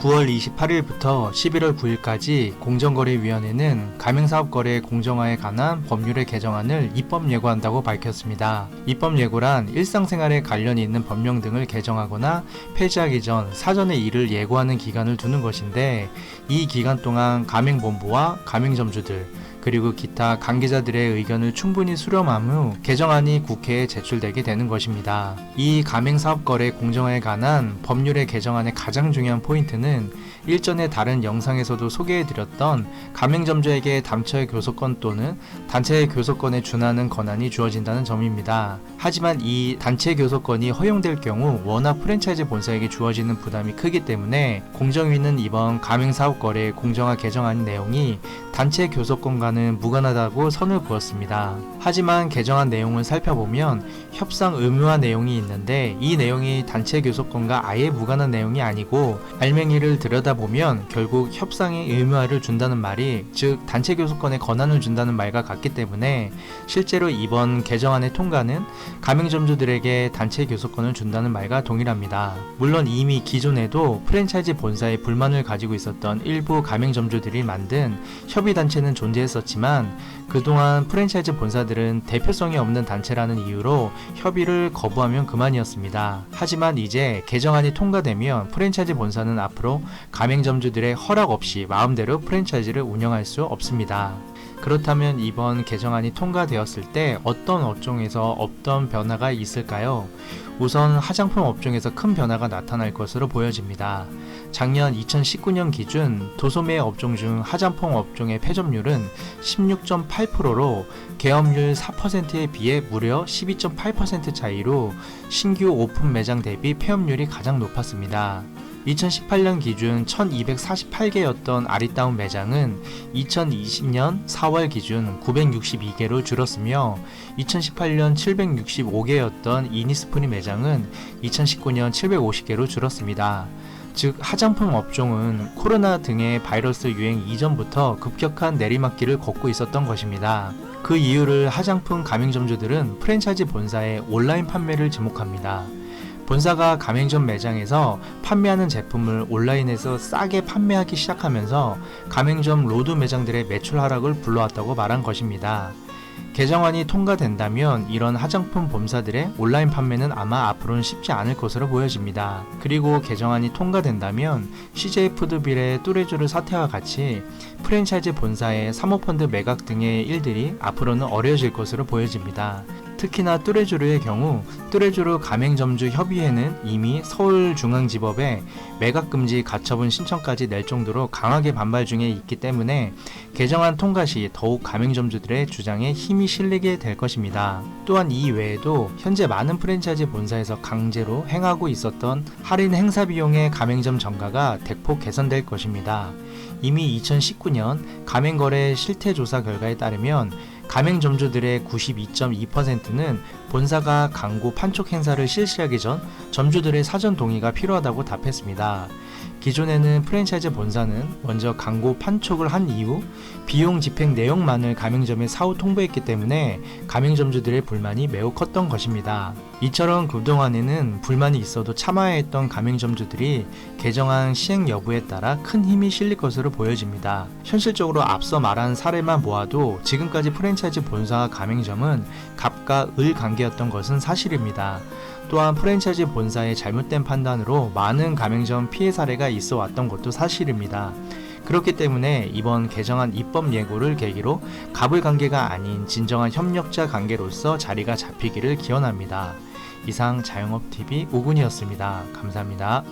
9월 28일부터 11월 9일까지 공정거래위원회는 가맹사업거래 공정화에 관한 법률의 개정안을 입법 예고한다고 밝혔습니다. 입법 예고란 일상생활에 관련이 있는 법령 등을 개정하거나 폐지하기 전 사전에 이를 예고하는 기간을 두는 것인데 이 기간 동안 가맹본부와 가맹점주들 그리고 기타 관계자들의 의견을 충분히 수렴한 후 개정안이 국회에 제출되게 되는 것입니다. 이 가맹사업 거래 공정화에 관한 법률의 개정안의 가장 중요한 포인트는 일전에 다른 영상에서도 소개해드렸던 가맹점주에게 단체 교섭권 또는 단체 교섭권에 준하는 권한이 주어진다는 점입니다. 하지만 이 단체 교섭권이 허용될 경우 워낙 프랜차이즈 본사에게 주어지는 부담이 크기 때문에 공정위는 이번 가맹사업거래 공정화 개정안 내용이 단체 교섭권과는 무관하다고 선을 그었습니다. 하지만 개정안 내용을 살펴보면 협상 의무화 내용이 있는데 이 내용이 단체 교섭권과 아예 무관한 내용이 아니고 알맹이를 들여다보 면 결국 협상의 의무화를 준다는 말이 즉 단체 교섭권에 권한을 준다는 말과 같기 때문에 실제로 이번 개정안의 통과는 가맹점주들에게 단체 교섭권을 준다는 말과 동일합니다. 물론 이미 기존에도 프랜차이즈 본사에 불만을 가지고 있었던 일부 가맹점주들이 만든 협의단체는 존재했었지만 그동안 프랜차이즈 본사들은 대표성이 없는 단체라는 이유로 협의를 거부하면 그만이었습니다. 하지만 이제 개정안이 통과되면 프랜차이즈 본사는 앞으로 가맹점주들의 허락 없이 마음대로 프랜차이즈를 운영할 수 없습니다. 그렇다면 이번 개정안이 통과되었을 때 어떤 업종에서 어떤 변화가 있을까요? 우선 화장품 업종에서 큰 변화가 나타날 것으로 보여집니다. 작년 2019년 기준 도소매 업종 중 화장품 업종의 폐점률은 16.8%로 계엄률 4%에 비해 무려 12.8% 차이로 신규 오픈 매장 대비 폐업률이 가장 높았습니다. 2018년 기준 1248개였던 아리따운 매장은 2020년 4월 기준 962개로 줄었으며 2018년 765개였던 이니스프리 매장은 2019년 750개로 줄었습니다. 즉 화장품 업종은 코로나 등의 바이러스 유행 이전부터 급격한 내리막길을 걷고 있었던 것입니다. 그 이유를 화장품 가맹점주들은 프랜차이즈 본사의 온라인 판매를 지목합니다. 본사가 가맹점 매장에서 판매하는 제품을 온라인에서 싸게 판매하기 시작하면서 가맹점 로드 매장들의 매출 하락을 불러왔다고 말한 것입니다. 개정안이 통과된다면 이런 화장품 본사들의 온라인 판매는 아마 앞으로는 쉽지 않을 것으로 보여집니다. 그리고 개정안이 통과된다면 CJ 푸드빌의 뚜레쥬르 사태와 같이 프랜차이즈 본사의 사모펀드 매각 등의 일들이 앞으로는 어려워질 것으로 보여집니다. 특히나 뚜레쥬르의 경우 뚜레쥬르 가맹점주 협의회는 이미 서울중앙지법에 매각금지 가처분 신청까지 낼 정도로 강하게 반발 중에 있기 때문에 개정안 통과 시 더욱 가맹점주들의 주장에 힘이 실리게 될 것입니다. 또한 이 외에도 현재 많은 프랜차이즈 본사에서 강제로 행하고 있었던 할인 행사 비용의 가맹점 정가가 대폭 개선될 것입니다. 이미 2019년 가맹거래 실태조사 결과에 따르면 가맹점주들의 92.2%는 본사가 광고 판촉 행사를 실시하기 전 점주들의 사전 동의가 필요하다고 답했습니다. 기존에는 프랜차이즈 본사는 먼저 광고 판촉을 한 이후 비용 집행 내용만을 가맹점에 사후 통보했기 때문에 가맹점주들의 불만이 매우 컸던 것입니다. 이처럼 그동안에는 불만이 있어도 참아야 했던 가맹점주들이 개정안 시행 여부에 따라 큰 힘이 실릴 것으로 보여집니다. 현실적으로 앞서 말한 사례만 모아도 지금까지 프랜차이즈 본사와 가맹점은 갑과 을 관계였던 것은 사실입니다. 또한 프랜차이즈 본사의 잘못된 판단으로 많은 가맹점 피해 사례가 있어 왔던 것도 사실입니다. 그렇기 때문에 이번 개정안 입법 예고를 계기로 갑을 관계가 아닌 진정한 협력자 관계로서 자리가 잡히기를 기원합니다. 이상 자영업TV 오군이었습니다. 감사합니다.